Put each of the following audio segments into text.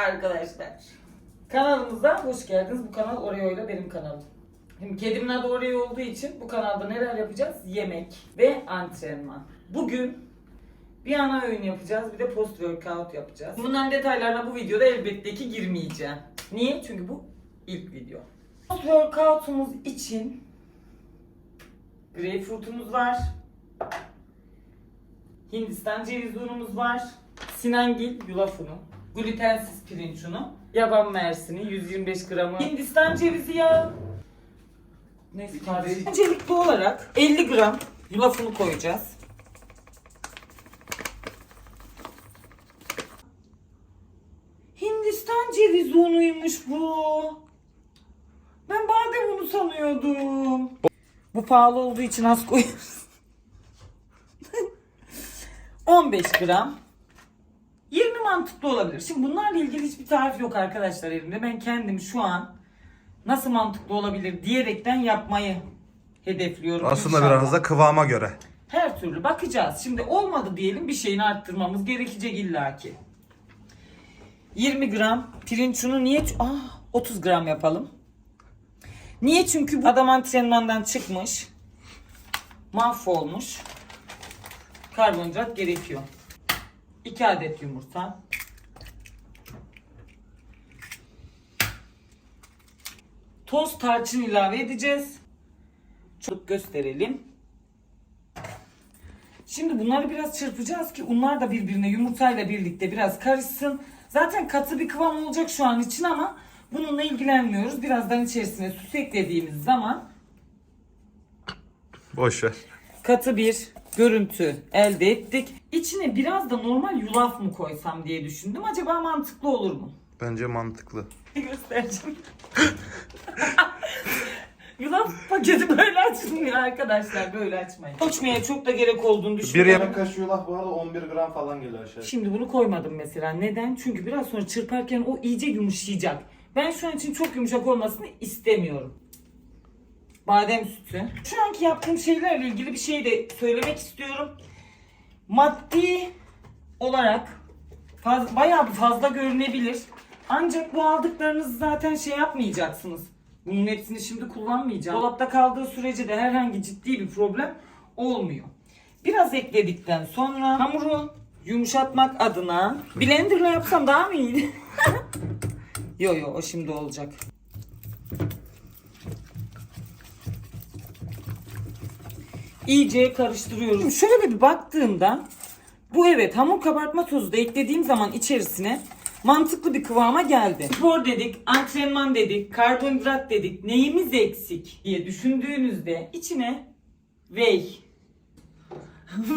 arkadaşlar. Kanalımıza hoş geldiniz. Bu kanal Oreo ile benim kanalım. Şimdi kedimin adı Oreo olduğu için bu kanalda neler yapacağız? Yemek ve antrenman. Bugün bir ana öğün yapacağız, bir de post workout yapacağız. Bunların detaylarına bu videoda elbette ki girmeyeceğim. Niye? Çünkü bu ilk video. Post workoutumuz için greyfurtumuz var. Hindistan ceviz unumuz var. Sinangil yulaf unu. Glutensiz pirinç unu. Yaban mersini 125 gramı. Hindistan cevizi yağı. Neyse kardeşim. Öncelikli olarak 50 gram yulaf unu koyacağız. Hindistan cevizi unuymuş bu. Ben badem unu sanıyordum. Bu pahalı olduğu için az koyuyoruz. 15 gram. 20 mantıklı olabilir. Şimdi bunlarla ilgili hiçbir tarif yok arkadaşlar elimde. Ben kendim şu an nasıl mantıklı olabilir diyerekten yapmayı hedefliyorum. Aslında inşallah. biraz da kıvama göre. Her türlü bakacağız. Şimdi olmadı diyelim bir şeyini arttırmamız gerekecek illaki. 20 gram pirinç unu niye? Ah 30 gram yapalım. Niye? Çünkü bu adam antrenmandan çıkmış. Mahvolmuş. Karbonhidrat gerekiyor. 2 adet yumurta. Toz tarçın ilave edeceğiz. Çok gösterelim. Şimdi bunları biraz çırpacağız ki unlar da birbirine yumurtayla birlikte biraz karışsın. Zaten katı bir kıvam olacak şu an için ama bununla ilgilenmiyoruz. Birazdan içerisine süt eklediğimiz zaman Boş ver. katı bir görüntü elde ettik. İçine biraz da normal yulaf mı koysam diye düşündüm. Acaba mantıklı olur mu? Bence mantıklı. göstereceğim. Yulaf paketi böyle açılmıyor arkadaşlar. Böyle açmayın. Ölçmeye çok da gerek olduğunu düşünüyorum. yemek- Bir kaşığı yulaf bu arada 11 gram falan geliyor aşağı. Şimdi bunu koymadım mesela. Neden? Çünkü biraz sonra çırparken o iyice yumuşayacak. Ben şu an için çok yumuşak olmasını istemiyorum. Badem sütü. Şu anki yaptığım şeylerle ilgili bir şey de söylemek istiyorum. Maddi olarak faz, bayağı bir fazla görünebilir. Ancak bu aldıklarınızı zaten şey yapmayacaksınız. Bunun hepsini şimdi kullanmayacağım. Dolapta kaldığı sürece de herhangi ciddi bir problem olmuyor. Biraz ekledikten sonra hamuru yumuşatmak adına blenderla yapsam daha mı iyiydi? yo yo o şimdi olacak. İyice karıştırıyoruz. Şöyle bir baktığımda bu evet hamur kabartma tozu da eklediğim zaman içerisine mantıklı bir kıvama geldi. Spor dedik, antrenman dedik, karbonhidrat dedik. Neyimiz eksik diye düşündüğünüzde içine whey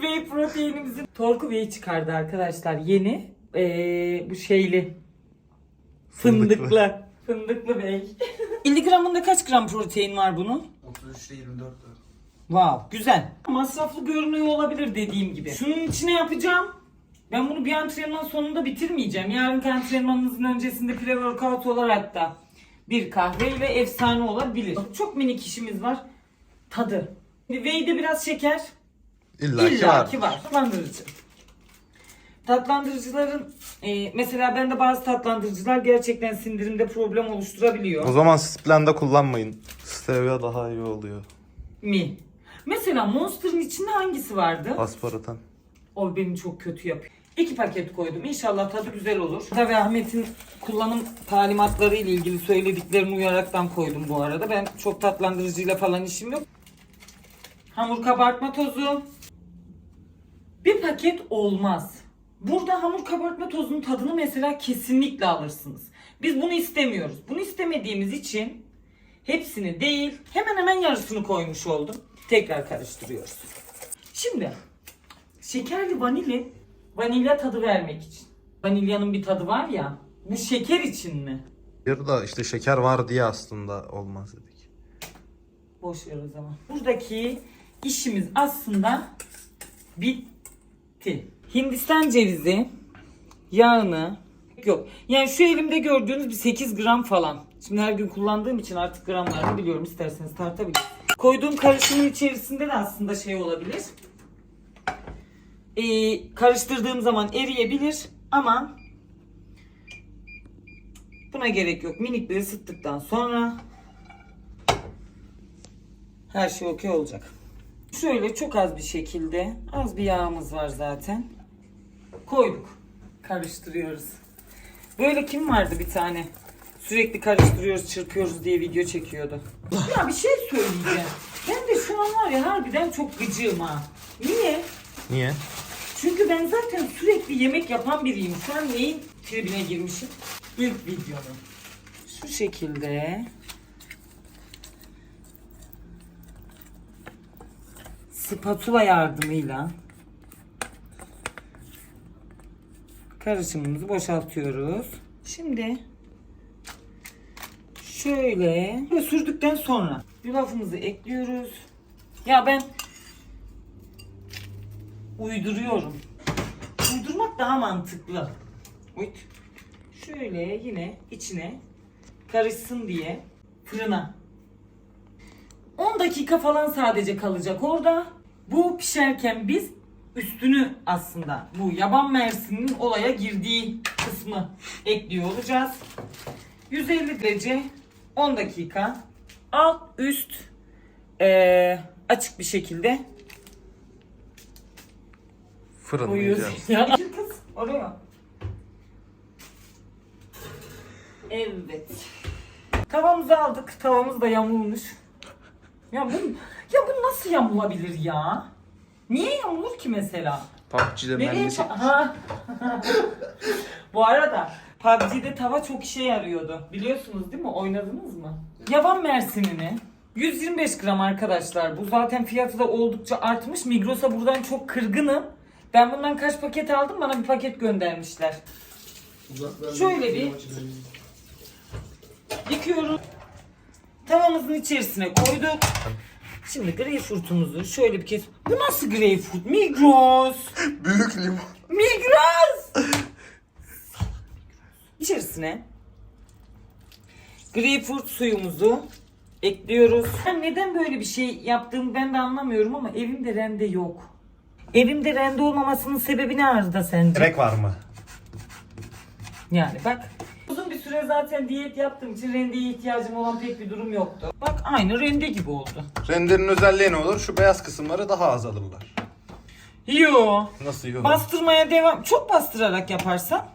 whey proteinimizin torku whey çıkardı arkadaşlar yeni. Ee, bu şeyli Fındıklı. fındıklı. Fındıklı whey. 50 gramında kaç gram protein var bunun? 33'te 24 var. Wow, güzel. Masraflı görünüyor olabilir dediğim gibi. Şunun içine yapacağım. Ben bunu bir antrenman sonunda bitirmeyeceğim. Yarınki antrenmanınızın öncesinde pre-workout olarak da bir kahveyle efsane olabilir. Çok minik işimiz var. Tadı. Whey'de biraz şeker. İlla ki var. var. Tatlandırıcı. Tatlandırıcıların e, mesela bende bazı tatlandırıcılar gerçekten sindirimde problem oluşturabiliyor. O zaman Splenda kullanmayın. Stevia daha iyi oluyor. Mi? Mesela Monster'ın içinde hangisi vardı? Asparatan. O beni çok kötü yapıyor. İki paket koydum. İnşallah tadı güzel olur. Tabii Ahmet'in kullanım talimatları ile ilgili söylediklerini uyaraktan koydum bu arada. Ben çok tatlandırıcıyla falan işim yok. Hamur kabartma tozu. Bir paket olmaz. Burada hamur kabartma tozunun tadını mesela kesinlikle alırsınız. Biz bunu istemiyoruz. Bunu istemediğimiz için hepsini değil hemen hemen yarısını koymuş oldum. Tekrar karıştırıyoruz. Şimdi Şekerli vanilya, vanilya tadı vermek için. Vanilyanın bir tadı var ya, bu şeker için mi? Bir da işte şeker var diye aslında olmaz dedik. Boş ver o zaman. Buradaki işimiz aslında bitti. Hindistan cevizi yağını yok. Yani şu elimde gördüğünüz bir 8 gram falan. Şimdi her gün kullandığım için artık gramlarını biliyorum. İsterseniz tartabilirsiniz. Koyduğum karışımın içerisinde de aslında şey olabilir. Ee, karıştırdığım zaman eriyebilir ama Buna gerek yok. Minik bir ısıttıktan sonra her şey okey olacak. Şöyle çok az bir şekilde az bir yağımız var zaten. Koyduk. Karıştırıyoruz. Böyle kim vardı bir tane? Sürekli karıştırıyoruz, çırpıyoruz diye video çekiyordu. ya bir şey söyleyeceğim. Ben de şu an var ya harbiden çok gıcığım ha. Niye? Niye? Ben zaten sürekli yemek yapan biriyim. An neyin tribine girmişim? İlk videonun. Şu şekilde. Spatula yardımıyla karışımımızı boşaltıyoruz. Şimdi şöyle ve sürdükten sonra yulafımızı ekliyoruz. Ya ben uyduruyorum. Daha mantıklı. Uyt. Şöyle yine içine karışsın diye fırına. 10 dakika falan sadece kalacak orada. Bu pişerken biz üstünü aslında bu yaban mersinin olaya girdiği kısmı ekliyor olacağız. 150 derece 10 dakika alt üst eee, açık bir şekilde Fırınlayacağız. Oraya. Evet. Tavamızı aldık. Tavamız da yamulmuş. Ya bu ya bu nasıl yamulabilir ya? Niye yamulur ki mesela? PUBG'de Nereye Ha. bu arada PUBG'de tava çok işe yarıyordu. Biliyorsunuz değil mi? Oynadınız mı? Yaban mersinini 125 gram arkadaşlar. Bu zaten fiyatı da oldukça artmış. Migros'a buradan çok kırgınım. Ben bundan kaç paket aldım? Bana bir paket göndermişler. Şöyle bir yıkıyoruz. Tavamızın içerisine koyduk. Şimdi greyfurtumuzu şöyle bir kez... Bu nasıl greyfurt? Migros! Büyük limon. Migros! İçerisine greyfurt suyumuzu ekliyoruz. Ben neden böyle bir şey yaptığımı ben de anlamıyorum ama evimde rende yok. Evimde rende olmamasının sebebi ne Arda sence? Direkt var mı? Yani bak uzun bir süre zaten diyet yaptığım için rendeye ihtiyacım olan pek bir durum yoktu. Bak aynı rende gibi oldu. Renderin özelliği ne olur? Şu beyaz kısımları daha az alırlar. Yo. Nasıl yiyor? Bastırmaya devam. Çok bastırarak yaparsan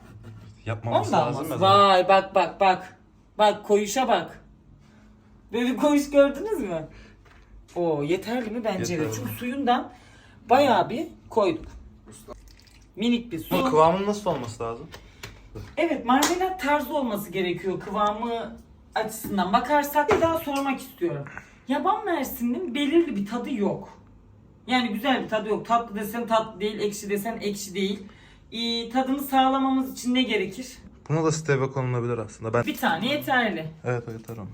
Yapmamız Ondan lazım ya zaten. Vay bak bak bak. Bak koyuşa bak. Böyle koyuş gördünüz mü? O yeterli mi bence de. Yeterli. Çünkü suyundan bayağı bir koyduk. Minik bir Bunun su. kıvamının nasıl olması lazım? Evet marmelat tarzı olması gerekiyor kıvamı açısından bakarsak. Bir daha sormak istiyorum. Yaban mersinin belirli bir tadı yok. Yani güzel bir tadı yok. Tatlı desen tatlı değil, ekşi desen ekşi değil. Ee, tadını sağlamamız için ne gerekir? Buna da stevia konulabilir aslında. Ben Bir tane yeterli. Evet evet tamam.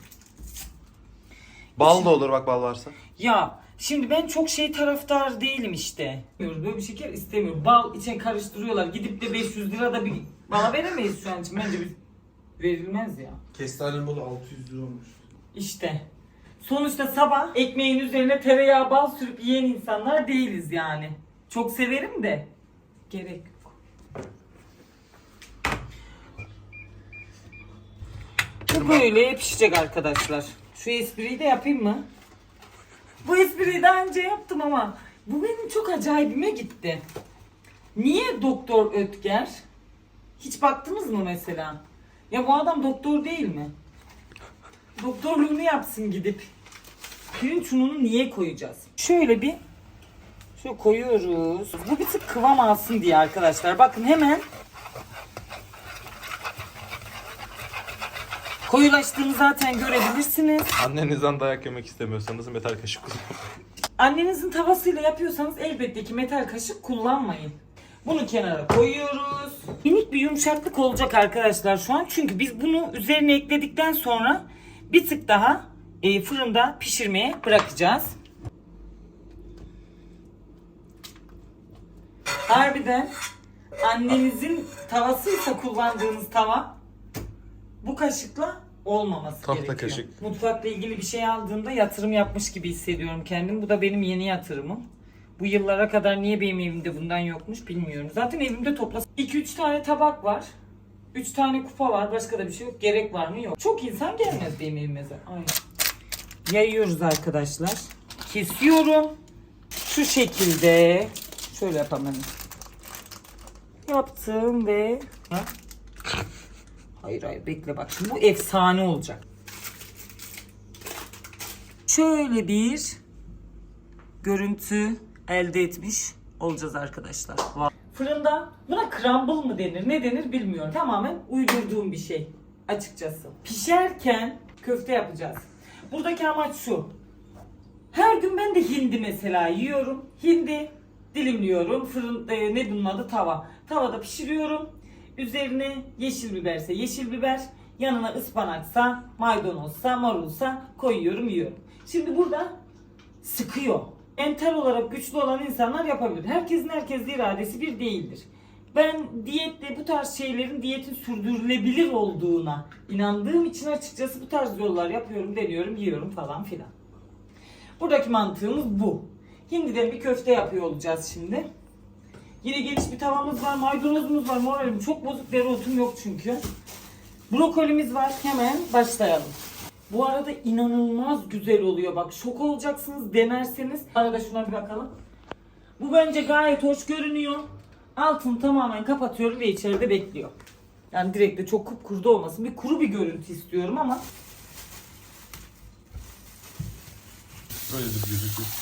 Bal da olur bak bal varsa. Ya şimdi ben çok şey taraftar değilim işte. Böyle bir şeker istemiyorum. Bal içine karıştırıyorlar. Gidip de 500 lira da bir bana veremeyiz şu an için. Bence biz verilmez ya. Kestane bolu 600 lira olmuş. İşte. Sonuçta sabah ekmeğin üzerine tereyağı bal sürüp yiyen insanlar değiliz yani. Çok severim de gerek yok. Bu böyle pişecek arkadaşlar. Şu espriyi de yapayım mı? Bu espriyi daha önce yaptım ama bu benim çok acayibime gitti. Niye Doktor Ötker? Hiç baktınız mı mesela? Ya bu adam doktor değil mi? Doktorluğunu yapsın gidip. Pirinç ununu niye koyacağız? Şöyle bir şöyle koyuyoruz. Bu bir tık kıvam alsın diye arkadaşlar. Bakın hemen koyulaştığını zaten görebilirsiniz. Annenizden dayak yemek istemiyorsanız metal kaşık kullanın. Annenizin tavasıyla yapıyorsanız elbette ki metal kaşık kullanmayın. Bunu kenara koyuyoruz. Minik bir yumuşaklık olacak arkadaşlar şu an. Çünkü biz bunu üzerine ekledikten sonra bir tık daha e, fırında pişirmeye bırakacağız. Harbiden annenizin tavasıysa kullandığınız tava bu kaşıkla olmaması Tahta gerekiyor. kaşık. Mutfakla ilgili bir şey aldığımda yatırım yapmış gibi hissediyorum kendimi. Bu da benim yeni yatırımım. Bu yıllara kadar niye benim evimde bundan yokmuş bilmiyorum. Zaten evimde toplasam 2-3 tane tabak var. Üç tane kupa var. Başka da bir şey yok. Gerek var mı? Yok. Çok insan gelmez benim evime. Ay. Yayıyoruz arkadaşlar. Kesiyorum. Şu şekilde. Şöyle yapalım. Yaptım ve... Ha? Hayır hayır bekle bak. Şimdi bu efsane olacak. Şöyle bir görüntü elde etmiş olacağız arkadaşlar. Fırında buna crumble mı denir ne denir bilmiyorum. Tamamen uydurduğum bir şey açıkçası. Pişerken köfte yapacağız. Buradaki amaç şu. Her gün ben de hindi mesela yiyorum. Hindi dilimliyorum. Fırın e, ne bunun adı tava. Tavada pişiriyorum. Üzerine yeşil biberse yeşil biber, yanına ıspanaksa, maydanozsa, marulsa koyuyorum, yiyorum. Şimdi burada sıkıyor. Entel olarak güçlü olan insanlar yapabilir. Herkesin herkesle iradesi bir değildir. Ben diyette bu tarz şeylerin diyetin sürdürülebilir olduğuna inandığım için açıkçası bu tarz yollar yapıyorum, deniyorum, yiyorum falan filan. Buradaki mantığımız bu. Hindiden bir köfte yapıyor olacağız şimdi. Yine geniş bir tavamız var, maydanozumuz var, moralim çok bozuk, dereotum yok çünkü. Brokolimiz var, hemen başlayalım. Bu arada inanılmaz güzel oluyor bak şok olacaksınız denerseniz. Arada şuna bir bakalım. Bu bence gayet hoş görünüyor. Altını tamamen kapatıyorum ve içeride bekliyor. Yani direkt de çok kupkuru da olmasın. Bir kuru bir görüntü istiyorum ama Böyle bir gözüküyor.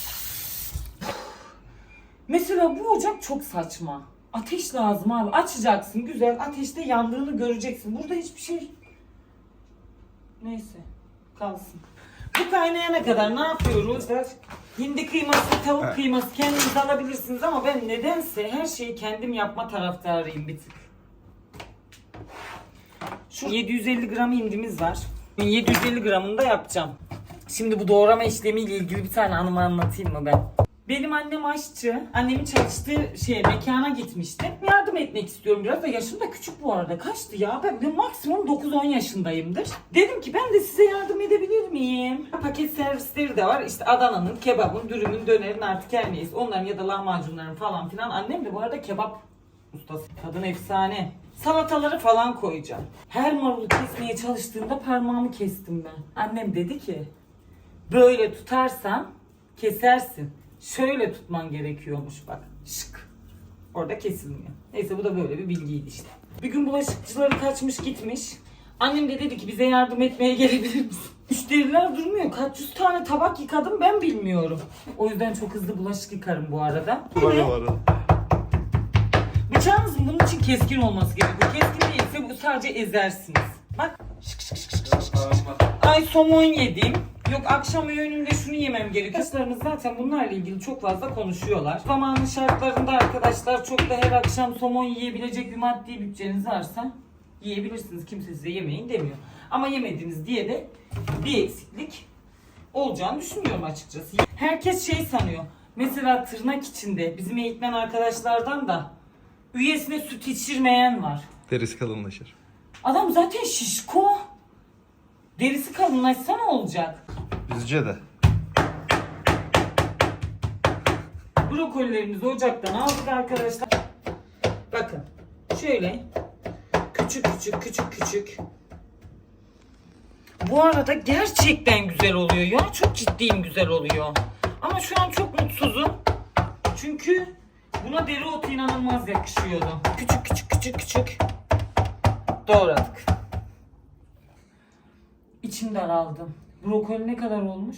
Mesela bu ocak çok saçma. Ateş lazım abi. Açacaksın güzel. Ateşte yandığını göreceksin. Burada hiçbir şey... Neyse. Kalsın. Bu kaynayana kadar ne yapıyoruz? Hindi kıyması, tavuk Evet. kıyması kendiniz alabilirsiniz ama ben nedense her şeyi kendim yapma taraftarıyım bir tık. Şu 750 gram hindimiz var. 750 gramını da yapacağım. Şimdi bu doğrama işlemiyle ilgili bir tane anımı anlatayım mı ben? Benim annem aşçı. Annemin çalıştığı şeye mekana gitmiştim. Yardım etmek istiyorum biraz da yaşım da küçük bu arada. Kaçtı ya? Ben, ben maksimum 9-10 yaşındayımdır. Dedim ki ben de size yardım edebilir miyim? Paket servisleri de var. İşte Adana'nın, kebabın, dürümün, dönerin artık her neyse. Onların ya da lahmacunların falan filan. Annem de bu arada kebap ustası. Kadın efsane. Salataları falan koyacağım. Her marulu kesmeye çalıştığımda parmağımı kestim ben. Annem dedi ki böyle tutarsan kesersin. Şöyle tutman gerekiyormuş bak. Şık. Orada kesilmiyor. Neyse bu da böyle bir bilgiydi işte. Bir gün bulaşıkçıları kaçmış gitmiş. Annem de dedi ki bize yardım etmeye gelebilir misin? Müşteriler durmuyor. Kaç yüz tane tabak yıkadım ben bilmiyorum. O yüzden çok hızlı bulaşık yıkarım bu arada. Böyle var ha. Bıçağınızın bunun için keskin olması gerekiyor. Keskin değilse bu sadece ezersiniz. Bak. Şık şık şık şık şık şık. Ay somon yedim. Yok akşam öğünümde şunu yemem gerekiyor. Arkadaşlarımız zaten bunlarla ilgili çok fazla konuşuyorlar. Zamanın şartlarında arkadaşlar çok da her akşam somon yiyebilecek bir maddi bütçeniz varsa yiyebilirsiniz. Kimse size yemeyin demiyor. Ama yemediniz diye de bir eksiklik olacağını düşünmüyorum açıkçası. Herkes şey sanıyor. Mesela tırnak içinde bizim eğitmen arkadaşlardan da üyesine süt içirmeyen var. Derisi kalınlaşır. Adam zaten şişko. Derisi kalınlaşsa ne olacak? Bizce de. Brokolilerimizi ocaktan aldık arkadaşlar. Bakın şöyle küçük küçük küçük küçük. Bu arada gerçekten güzel oluyor ya. Çok ciddiyim güzel oluyor. Ama şu an çok mutsuzum. Çünkü buna dereotu inanılmaz yakışıyordu. Küçük küçük küçük küçük doğradık. İçim daraldı. Brokoli ne kadar olmuş?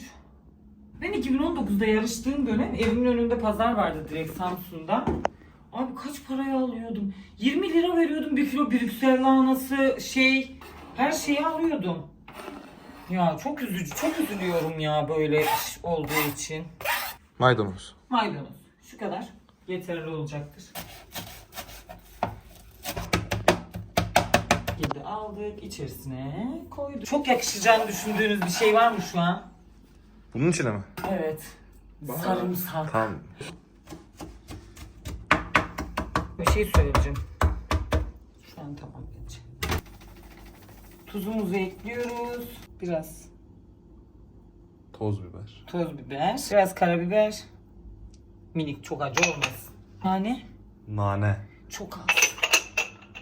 Ben 2019'da yarıştığım dönem evimin önünde pazar vardı direkt Samsun'da. Abi kaç paraya alıyordum? 20 lira veriyordum bir kilo Brüksel lahanası şey her şeyi alıyordum. Ya çok üzücü, çok üzülüyorum ya böyle iş olduğu için. Maydanoz. Maydanoz şu kadar yeterli olacaktır. Şimdi aldık içerisine koyduk. Çok yakışacağını düşündüğünüz bir şey var mı şu an? Bunun içine mi? Evet. Sarımsak. Tamam. Bir şey söyleyeceğim. Şu an tamam. Tuzumuzu ekliyoruz. Biraz Toz biber. toz biber. Biraz karabiber. Minik çok acı olmasın. Yani Nane. çok az.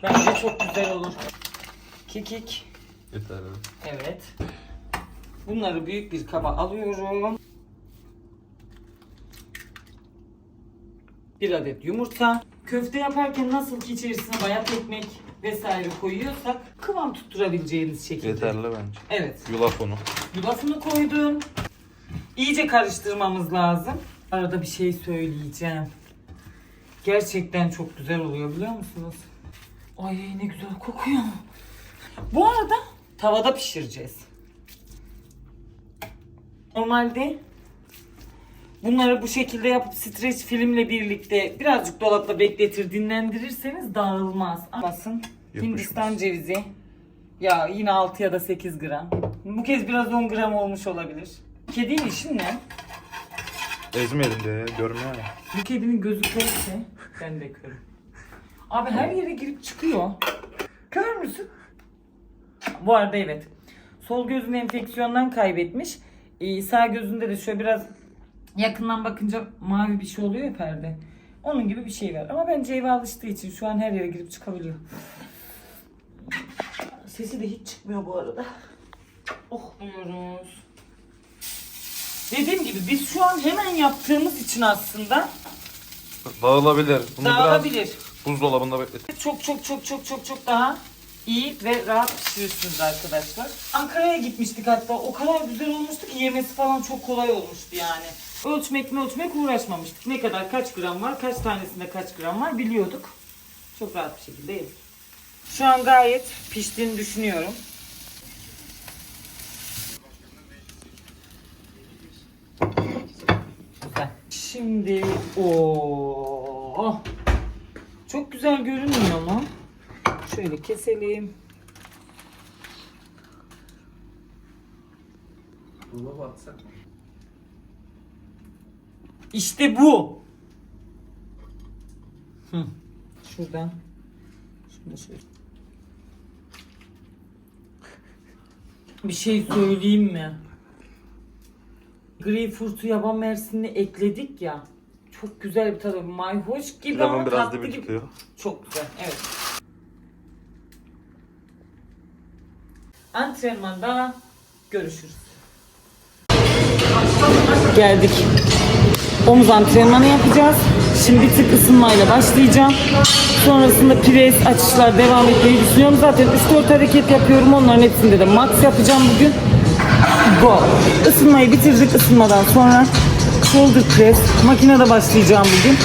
Bence çok güzel olur. Kekik. Yeter. Evet. Bunları büyük bir kaba alıyorum. Bir adet yumurta. Köfte yaparken nasıl ki içerisine bayat ekmek vesaire koyuyorsak kıvam tutturabileceğiniz şekilde. Yeterli bence. Evet. Yulaf unu. Yulafını koydum. İyice karıştırmamız lazım. Arada bir şey söyleyeceğim. Gerçekten çok güzel oluyor biliyor musunuz? Ay ne güzel kokuyor. Bu arada tavada pişireceğiz. Normalde bunları bu şekilde yapıp streç filmle birlikte birazcık dolapta bekletir dinlendirirseniz dağılmaz. Basın Hindistan cevizi. Ya yine 6 ya da 8 gram. Bu kez biraz 10 gram olmuş olabilir. Kedinin işin ne? Ezmeyelim ya, görmüyor ya. Bu kedinin gözü körse ben de körüm. Abi her yere girip çıkıyor. Kör müsün? Bu arada evet. Sol gözünü enfeksiyondan kaybetmiş. Ee, sağ gözünde de şöyle biraz yakından bakınca mavi bir şey oluyor ya perde. Onun gibi bir şey var. Ama bence eve alıştığı için şu an her yere girip çıkabiliyor. Sesi de hiç çıkmıyor bu arada. Oh diyoruz. Dediğim gibi biz şu an hemen yaptığımız için aslında Dağılabilir. Bunu dağılabilir. biraz buzdolabında bekletin. Çok çok çok çok çok çok daha iyi ve rahat pişirirsiniz arkadaşlar. Ankara'ya gitmiştik hatta. O kadar güzel olmuştu ki yemesi falan çok kolay olmuştu yani. Ölçmek mi ölçmek uğraşmamıştık. Ne kadar kaç gram var, kaç tanesinde kaç gram var biliyorduk. Çok rahat bir şekilde yedik. Şu an gayet piştiğini düşünüyorum. Şimdi o çok güzel görünmüyor mu? Şöyle keselim. Dolaba atsak mı? İşte bu. Hı. Şuradan. Şunu şöyle. Bir şey söyleyeyim mi? Greyfurt'u yaban mersinini ekledik ya. Çok güzel bir tadı. Mayhoş gibi ama Lemon biraz tatlı dibi gibi. Çok güzel, evet. Antrenmanda görüşürüz. Geldik. Omuz antrenmanı yapacağız. Şimdi bir tık ısınmayla başlayacağım. Sonrasında pres, açışlar devam etmeyi düşünüyorum. Zaten 3-4 hareket yapıyorum. Onların hepsinde de max yapacağım bugün. Go. Isınmayı bitirdik. Isınmadan sonra shoulder press. Makinede başlayacağım bugün.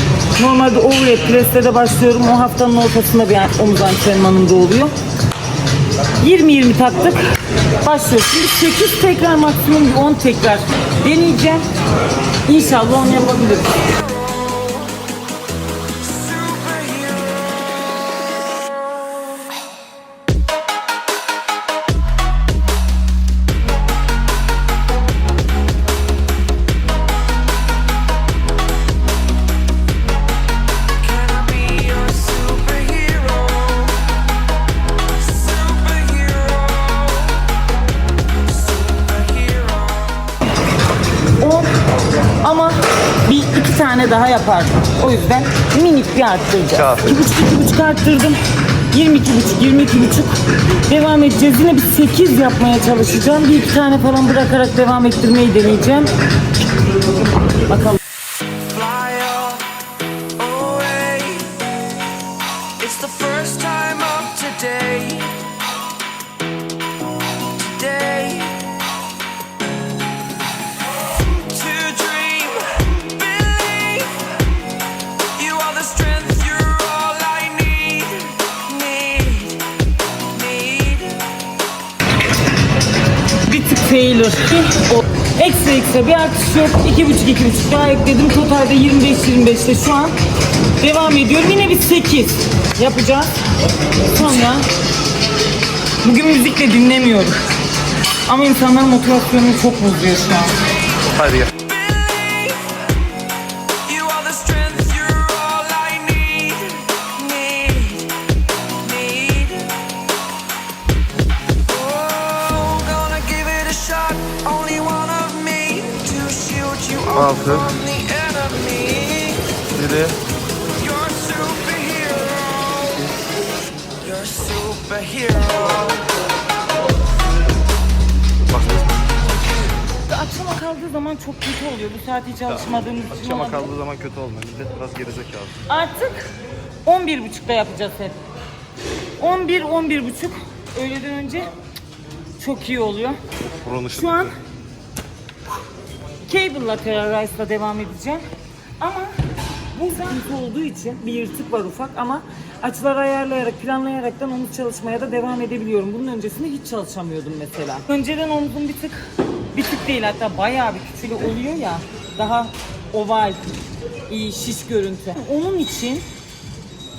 Normalde overhead press'te de başlıyorum. O haftanın ortasında bir omuz antrenmanında oluyor. 20-20 taktık. Başlıyoruz. Şimdi 8 tekrar maksimum bir 10 tekrar deneyeceğim. İnşallah onu yapabilirim. Yapardım. O yüzden minik bir arttıracağız. Kafi. İki buçuk iki buçuk arttırdım. 22 buçuk 22 buçuk devam edeceğiz. Yine bir 8 yapmaya çalışacağım. Bir iki tane falan bırakarak devam ettirmeyi deneyeceğim. Bakalım. Tık failure. O ekstra ekstra bir artış yok. İki buçuk iki buçuk daha ekledim. Totalde 25-25'te şu an devam ediyorum. Yine bir 8 yapacağız. Sonra bugün müzikle dinlemiyorum. Ama insanların motivasyonunu çok bozuyor şu an. Hadi gel. Altı. superhero. Akşama kaldığı zaman çok kötü oluyor. Bu saat hiç alışmadığımız için Akşama olabilir. kaldığı zaman kötü olmuyor. Millet biraz gerizekalı. Artık 11.30'da yapacağız hep. 11 11.30 öğleden önce çok iyi oluyor. Buranın ışığı Şu an Cable'la Terrorize'la devam edeceğim. Ama bu sıkıntı olduğu için bir yırtık var ufak ama açıları ayarlayarak, planlayaraktan omuz çalışmaya da devam edebiliyorum. Bunun öncesinde hiç çalışamıyordum mesela. Önceden omzum bir tık, bir tık değil hatta bayağı bir küçülü oluyor ya. Daha oval, iyi şiş görüntü. Onun için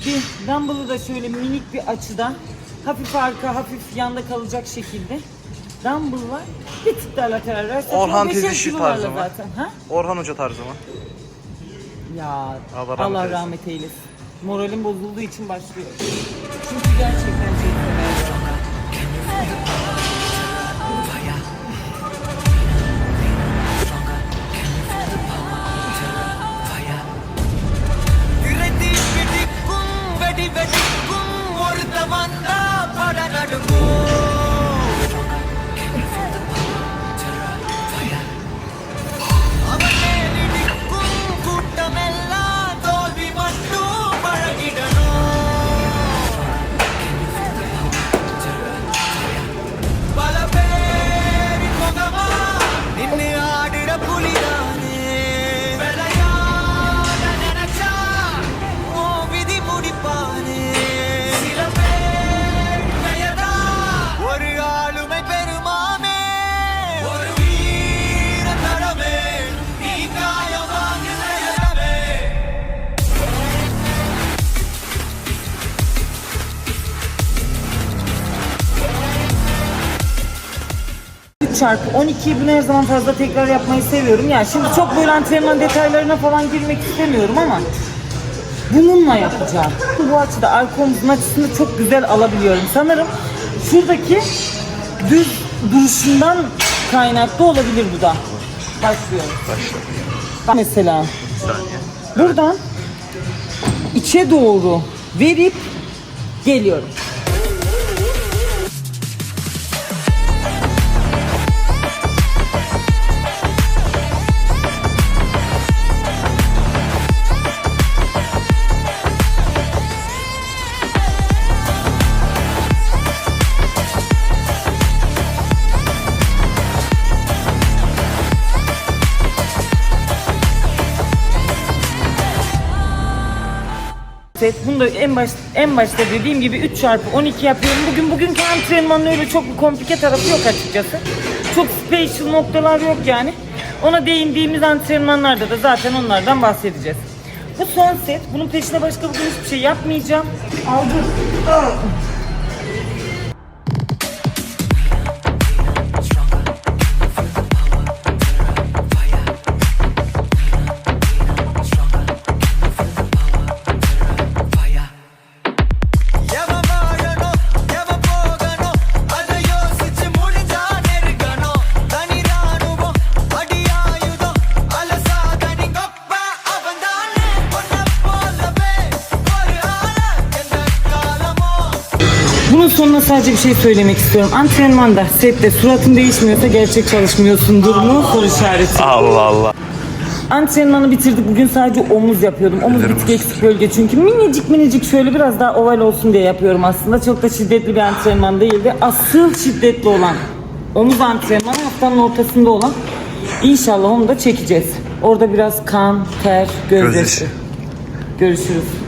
bir dumbbell'ı da şöyle minik bir açıda hafif arka hafif yanda kalacak şekilde dumbbell var. Bir tık daha lateral rise. Orhan Beşer Tezişi tarzı mı? zaten. Ha? Orhan Hoca tarzı mı? Ya Allah Allah rahmet rahmet, eylesin. eylesin. Moralim bozulduğu için başlıyor. Çünkü gerçekten çarpı 12'yi bunu her zaman fazla tekrar yapmayı seviyorum. Yani şimdi çok böyle antrenman detaylarına falan girmek istemiyorum ama bununla yapacağım. Bu açıda arka omzun açısını çok güzel alabiliyorum. Sanırım şuradaki düz duruşundan kaynaklı olabilir bu da. Başlıyorum. Başla. Mesela saniye. buradan içe doğru verip geliyorum. Set. Bunu da en baş en başta dediğim gibi 3 çarpı 12 yapıyorum. Bugün bugünkü antrenmanın öyle çok bir komplike tarafı yok açıkçası. Çok special noktalar yok yani. Ona değindiğimiz antrenmanlarda da zaten onlardan bahsedeceğiz. Bu son set. Bunun peşine başka bugün hiçbir şey yapmayacağım. Aldım. Sadece bir şey söylemek istiyorum. Antrenmanda, sette suratın değişmiyorsa gerçek çalışmıyorsundur mu? Soru işareti. Allah Allah. Antrenmanı bitirdik. Bugün sadece omuz yapıyordum. Omuz bir tık eksik bölge çünkü minicik minicik şöyle biraz daha oval olsun diye yapıyorum aslında. Çok da şiddetli bir antrenman değildi. Asıl şiddetli olan omuz antrenmanı haftanın ortasında olan. İnşallah onu da çekeceğiz. Orada biraz kan, ter, gözyaşı. Gözyaşı. Görüşürüz.